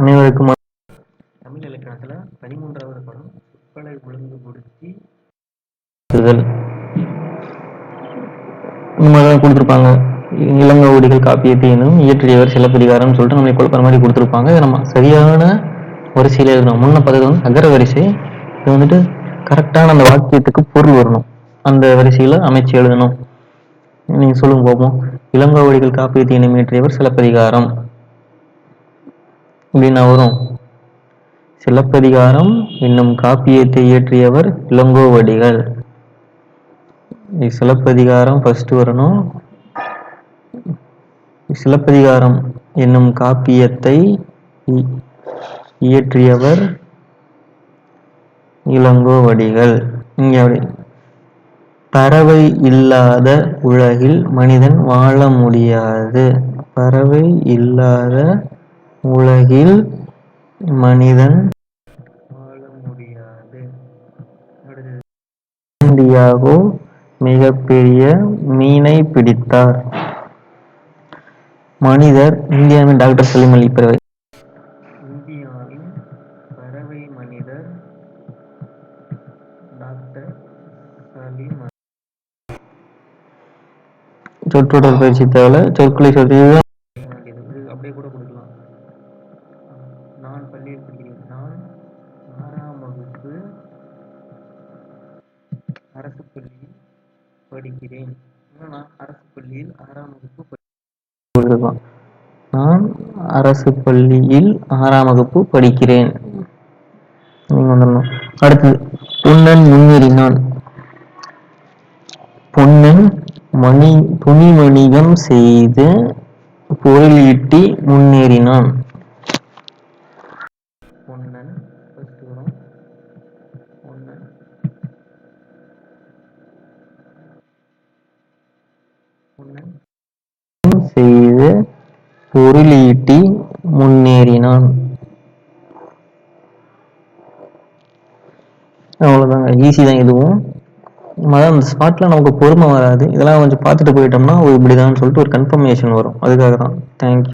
அனைவருக்கும். தமிழ் இலக்கணத்துல பதிமூன்றாவது படம் சொற்களை ஒழுங்குபடுத்தி இந்த மாதிரி தான் கொடுத்துருப்பாங்க. இளங்கோவடிகள் காப்பியத்தை எனும் இயற்றியவர் சிலப்பதிகாரம்னு சொல்லிட்டு நம்மளை குழப்பற மாதிரி கொடுத்துருப்பாங்க. இதை நம்ம சரியான வரிசையில் எழுதணும். முன்ன பார்த்தது வந்து அகர வரிசை. இது வந்துட்டு கரெக்டான அந்த வாக்கியத்துக்கு பொருள் வரணும். அந்த வரிசையில் அமைச்சு எழுதணும். நீங்க சொல்லுங்க பார்ப்போம். இளங்கோவடிகள் காப்பியத்தை எனும் இயற்றியவர் சிலப்பதிகாரம். அப்படின்னா வரும். சிலப்பதிகாரம் என்னும் காப்பியத்தை இயற்றியவர் இளங்கோவடிகள். சிலப்பதிகாரம் ஃபர்ஸ்ட் வரணும். சிலப்பதிகாரம் என்னும் காப்பியத்தை இயற்றியவர் இளங்கோவடிகள். இங்க அப்படி. பறவை இல்லாத உலகில் மனிதன் வாழ முடியாது. பறவை இல்லாத உலகில் மனிதன் வாழ முடியாது இந்தியாவோ மிகப்பெரிய மீனை பிடித்தார். மனிதர் இந்தியாவின் டாக்டர் சலீம் அலி பறவை. இந்தியாவின் பறவை மனிதர் டாக்டர் சலீம் அலி. சொற்றொடர் பயிற்சி தேவை சொற்களை சொல்லி நான் நான் ஆறாம் வகுப்பு அரசு பள்ளியில் படிக்கிறேன். நான் அரசு பள்ளியில் ஆறாம் வகுப்பு படிக்கிறேன் நான் அரசு பள்ளியில் ஆறாம் வகுப்பு படிக்கிறேன். நீங்க வந்துடணும் அடுத்தது பொன்னன் முன்னேறினான். பொன்னன் மணி துணி வணிகம் செய்து பொருளீட்டி முன்னேறினான் பொன்னன் first வரும் ஒன்று செய்து பொருளீட்டி முன்னேறினான். அவ்வளோதாங்க ஈஸி தான் இதுவும். அதான் அந்த ஸ்பாட்டில் நமக்கு பொறுமை வராது. இதெல்லாம் கொஞ்சம் பார்த்துட்டு போயிட்டோம்னா இப்படி தான் சொல்லிட்டு ஒரு கன்ஃபர்மேஷன் வரும். அதுக்காக தான் தேங்க்யூ